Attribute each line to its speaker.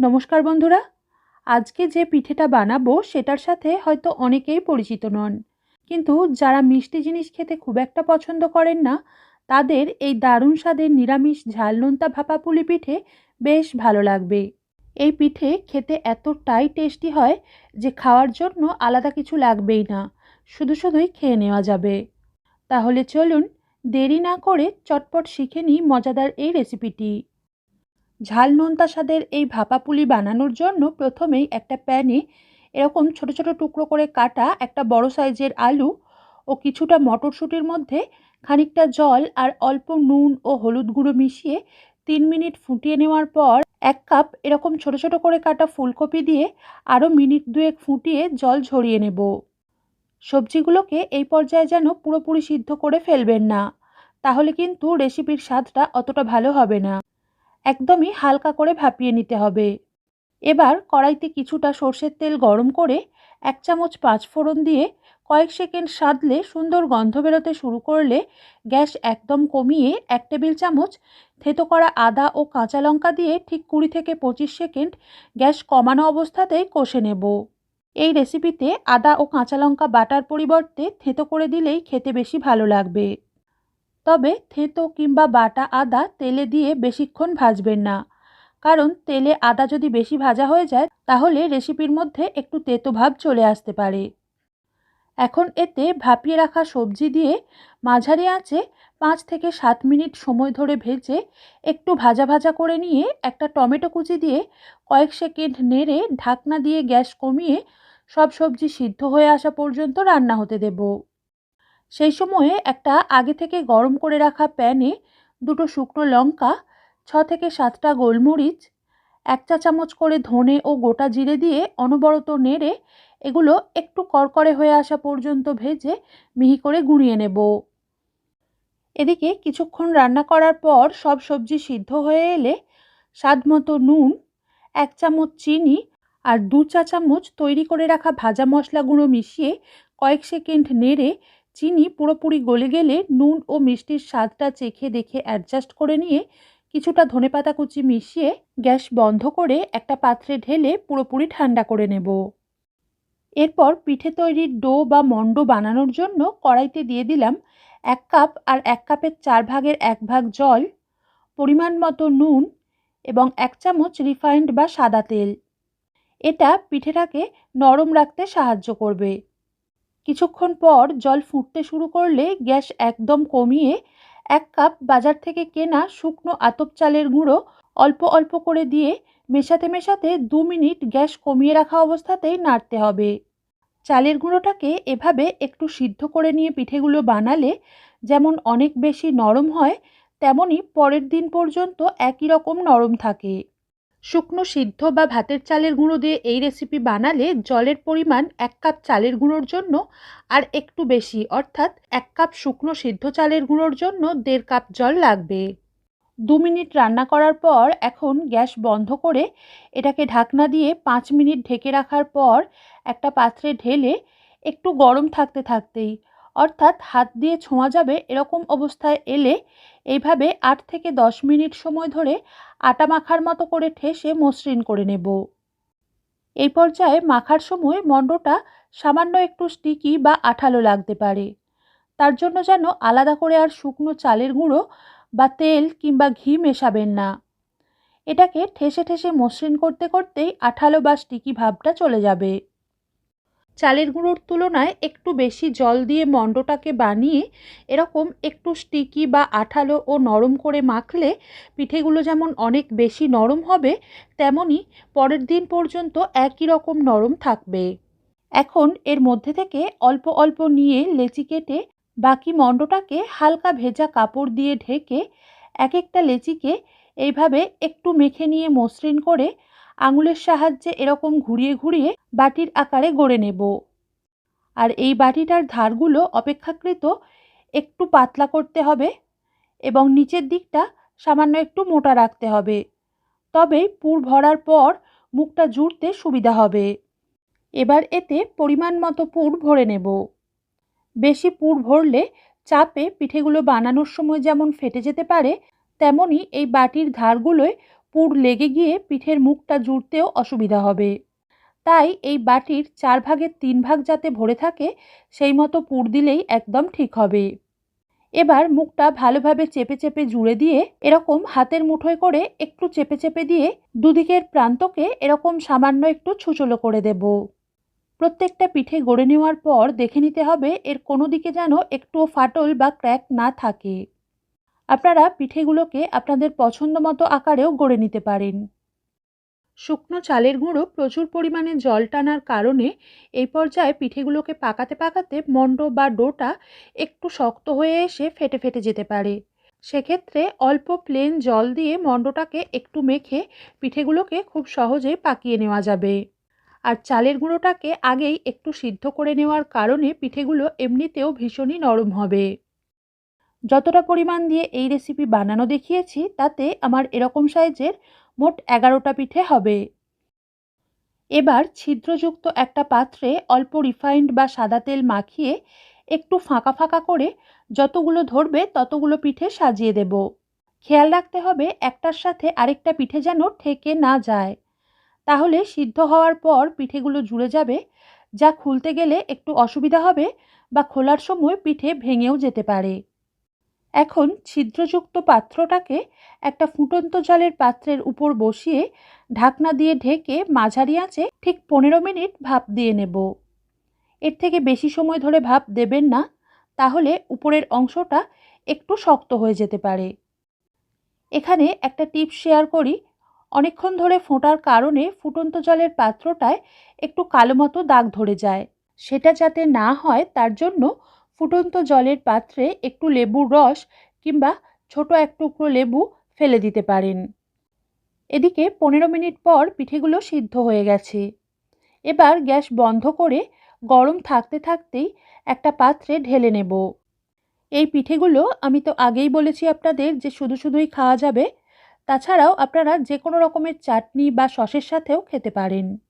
Speaker 1: নমস্কার বন্ধুরা। আজকে যে পিঠেটা বানাবো সেটার সাথে হয়তো অনেকেই পরিচিত নন। কিন্তু যারা মিষ্টি জিনিস খেতে খুব একটা পছন্দ করেন না, তাদের এই দারুণ স্বাদের নিরামিষ ঝাল নোনতা ভাপা পুলি পিঠে বেশ ভালো লাগবে। এই পিঠে খেতে এতটাই টেস্টি হয় যে খাওয়ার জন্য আলাদা কিছু লাগবেই না, শুধু শুধুই খেয়ে নেওয়া যাবে। তাহলে চলুন দেরি না করে চটপট শিখে নিই মজাদার এই রেসিপিটি। ঝাল নোনতা স্বাদের এই ভাপা পুলি বানানোর জন্য প্রথমেই একটা প্যানে এরকম ছোট ছোট টুকরো করে কাটা একটা বড় সাইজের আলু ও কিছুটা মটরশুঁটির মধ্যে খানিকটা জল আর অল্প নুন ও হলুদ গুঁড়ো মিশিয়ে তিন মিনিট ফুটিয়ে নেওয়ার পর এক কাপ এরকম ছোট ছোট করে কাটা ফুলকপি দিয়ে আরও মিনিট দুয়েক ফুটিয়ে জল ঝরিয়ে নেব। সবজিগুলোকে এই পর্যায়ে যেন পুরোপুরি সিদ্ধ করে ফেলবেন না, তাহলে কিন্তু রেসিপির স্বাদটা অতটা ভালো হবে না। একদমই হালকা করে ভাপিয়ে নিতে হবে। এবার কড়াইতে কিছুটা সর্ষের তেল গরম করে এক চামচ পাঁচ ফোড়ন দিয়ে কয়েক সেকেন্ড সাধলে সুন্দর গন্ধ বেরোতে শুরু করলে গ্যাস একদম কমিয়ে এক টেবিল চামচ থেতো করা আদা ও কাঁচা লঙ্কা দিয়ে ঠিক কুড়ি থেকে পঁচিশ সেকেন্ড গ্যাস কমানো অবস্থাতেই কষে নেব। এই রেসিপিতে আদা ও কাঁচা লঙ্কা বাটার পরিবর্তে থেতো করে দিলেই খেতে বেশি ভালো লাগবে। তবে থেঁতো কিংবা বাটা আদা তেলে দিয়ে বেশিক্ষণ ভাজবেন না। কারণ তেলে আদা যদি বেশি ভাজা হয়ে যায়, তাহলে রেসিপির মধ্যে একটু তেতো ভাব চলে আসতে পারে। এখন এতে ভাপিয়ে রাখা সবজি দিয়ে মাঝারি আঁচে পাঁচ থেকে সাত মিনিট সময় ধরে ভেজে একটু ভাজা ভাজা করে নিয়ে একটা টমেটো কুচি দিয়ে কয়েক সেকেন্ড নেড়ে ঢাকনা দিয়ে গ্যাস কমিয়ে সব সবজি সিদ্ধ হয়ে আসা পর্যন্ত রান্না হতে দেবো। সেই সময়ে একটা আগে থেকে গরম করে রাখা প্যানে দুটো শুকনো লঙ্কা, ছ থেকে সাতটা গোলমরিচ, এক চা চামচ করে ধনে ও গোটা জিরে দিয়ে অনবরত নেড়ে এগুলো একটু করকরে হয়ে আসা পর্যন্ত ভেজে মিহি করে গুঁড়িয়ে নেব। এদিকে কিছুক্ষণ রান্না করার পর সব সবজি সিদ্ধ হয়ে এলে স্বাদ মতো নুন, এক চামচ চিনি আর দু চা চামচ তৈরি করে রাখা ভাজা মশলা গুঁড়ো মিশিয়ে কয়েক সেকেন্ড নেড়ে চিনি পুরোপুরি গলে গেলে নুন ও মিষ্টির স্বাদটা চেখে দেখে অ্যাডজাস্ট করে নিয়ে কিছুটা ধনেপাতা কুচি মিশিয়ে গ্যাস বন্ধ করে একটা পাত্রে ঢেলে পুরোপুরি ঠান্ডা করে নেব। এরপর পিঠে তৈরির ডো বা মণ্ড বানানোর জন্য কড়াইতে দিয়ে দিলাম এক কাপ আর এক কাপের চার ভাগের এক ভাগ জল, পরিমাণ মতো নুন এবং এক চামচ রিফাইন্ড বা সাদা তেল। এটা পিঠেটাকে নরম রাখতে সাহায্য করবে। কিছুক্ষণ পর জল ফুটতে শুরু করলে গ্যাস একদম কমিয়ে এক কাপ বাজার থেকে কেনা শুকনো আতপ চালের গুঁড়ো অল্প অল্প করে দিয়ে মেশাতে মেশাতে দু মিনিট গ্যাস কমিয়ে রাখা অবস্থাতেই নাড়তে হবে। চালের গুঁড়োটাকে এভাবে একটু সিদ্ধ করে নিয়ে পিঠেগুলো বানালে যেমন অনেক বেশি নরম হয় তেমনই পরের দিন পর্যন্ত একই রকম নরম থাকে। শুকনো সিদ্ধ বা ভাতের চালের গুঁড়ো দিয়ে এই রেসিপি বানালে জলের পরিমাণ এক কাপ চালের গুঁড়োর জন্য আর একটু বেশি, অর্থাৎ এক কাপ শুকনো সিদ্ধ চালের গুঁড়োর জন্য দেড় কাপ জল লাগবে। দু মিনিট রান্না করার পর এখন গ্যাস বন্ধ করে এটাকে ঢাকনা দিয়ে পাঁচ মিনিট ঢেকে রাখার পর একটা পাত্রে ঢেলে একটু গরম থাকতে থাকতেই অর্থাৎ হাত দিয়ে ছোঁয়া যাবে এরকম অবস্থায় এলে এইভাবে আট থেকে দশ মিনিট সময় ধরে আটা মাখার মতো করে ঠেসে মসৃণ করে নেব। এই পর্যায়ে মাখার সময় মণ্ডটা সামান্য একটু স্টিকি বা আঠালো লাগতে পারে। তার জন্য যেন আলাদা করে আর শুকনো চালের গুঁড়ো বা তেল কিংবা ঘি মেশাবেন না। এটাকে ঠেসে ঠেসে মসৃণ করতে করতেই আঠালো বা স্টিকি ভাবটা চলে যাবে। চালের গুঁড়োর তুলনায় একটু বেশি জল দিয়ে মণ্ডটাকে বানিয়ে এরকম একটু স্টিকি বা আঠালো ও নরম করে মাখলে পিঠেগুলো যেমন অনেক বেশি নরম হবে তেমনই পরের দিন পর্যন্ত একই রকম নরম থাকবে। এখন এর মধ্যে থেকে অল্প অল্প নিয়ে লেচি কেটে বাকি মণ্ডটাকে হালকা ভেজা কাপড় দিয়ে ঢেকে এক একটা লেচিকে এইভাবে একটু মেখে নিয়ে মসৃণ করে আঙুলের সাহায্যে এরকম ঘুরিয়ে ঘুরিয়ে বাটির আকারে গড়ে নেব। আর এই বাটিটার ধারগুলো অপেক্ষাকৃত একটু পাতলা করতে হবে এবং নিচের দিকটা সামান্য একটু মোটা রাখতে হবে। তবে পুর ভরার পর মুখটা জুড়তে সুবিধা হবে। এবার এতে পরিমাণ মতো পুর ভরে নেব। বেশি পুর ভরলে চাপে পিঠেগুলো বানানোর সময় যেমন ফেটে যেতে পারে তেমনই এই বাটির ধারগুলোয় পুর লেগে গিয়ে পিঠের মুখটা জুড়তেও অসুবিধা হবে। তাই এই বাটির চার ভাগের তিন ভাগ যাতে ভরে থাকে, সেই মতো পুর দিলেই একদম ঠিক হবে। এবার মুখটা ভালোভাবে চেপে চেপে জুড়ে দিয়ে এরকম হাতের মুঠোয় করে একটু চেপে চেপে দিয়ে দুদিকের প্রান্তকে এরকম সামান্য একটু ছুচলো করে দেব। প্রত্যেকটা পিঠে গড়ে নেওয়ার পর দেখে নিতে হবে এর কোনো দিকে যেন একটুও ফাটল বা ক্র্যাক না থাকে। আপনারা পিঠেগুলোকে আপনাদের পছন্দ মতো আকারেও গড়ে নিতে পারেন। শুকনো চালের গুঁড়ো প্রচুর পরিমাণে জল টানার কারণে এই পর্যায়ে পিঠেগুলোকে পাকাতে পাকাতে মণ্ড বা ডোটা একটু শক্ত হয়ে এসে ফেটে ফেটে যেতে পারে। সেক্ষেত্রে অল্প প্লেন জল দিয়ে মণ্ডটাকে একটু মেখে পিঠেগুলোকে খুব সহজেই পাকিয়ে নেওয়া যাবে। আর চালের গুঁড়োটাকে আগেই একটু সিদ্ধ করে নেওয়ার কারণে পিঠেগুলো এমনিতেও ভীষণই নরম হবে। যতটা পরিমাণ দিয়ে এই রেসিপি বানানো দেখিয়েছি, তাতে আমার এরকম সাইজের মোট এগারোটা পিঠে হবে। এবার ছিদ্রযুক্ত একটা পাত্রে অল্প রিফাইন্ড বা সাদা তেল মাখিয়ে একটু ফাঁকা ফাঁকা করে যতগুলো ধরবে ততগুলো পিঠে সাজিয়ে দেব। খেয়াল রাখতে হবে একটার সাথে আরেকটা পিঠে যেন ঠেকে না যায়। তাহলে সিদ্ধ হওয়ার পর পিঠেগুলো জুড়ে যাবে, যা খুলতে গেলে একটু অসুবিধা হবে বা খোলার সময় পিঠে ভেঙেও যেতে পারে। এখন ছিদ্রযুক্ত পাত্রটাকে একটা ফুটন্ত জলের পাত্রের উপর বসিয়ে ঢাকনা দিয়ে ঢেকে মাঝারি আঁচে ঠিক পনেরো মিনিট ভাপ দিয়ে নেব। এর থেকে বেশি সময় ধরে ভাপ দেবেন না, তাহলে উপরের অংশটা একটু শক্ত হয়ে যেতে পারে। এখানে একটা টিপ শেয়ার করি, অনেকক্ষণ ধরে ফোঁটার কারণে ফুটন্ত জলের পাত্রটায় একটু কালো মতো দাগ ধরে যায়। সেটা যাতে না হয়, তার জন্য ফুটন্ত জলের পাত্রে একটু লেবুর রস কিংবা ছোট এক টুকরো লেবু ফেলে দিতে পারেন। এদিকে পনেরো মিনিট পর পিঠেগুলো সিদ্ধ হয়ে গেছে। এবার গ্যাস বন্ধ করে গরম থাকতে থাকতেই একটা পাত্রে ঢেলে নেব। এই পিঠেগুলো আমি তো আগেই বলেছি আপনাদের যে শুধু শুধুই খাওয়া যাবে। তাছাড়াও আপনারা যে কোনো রকমের চাটনি বা সসের সাথেও খেতে পারেন।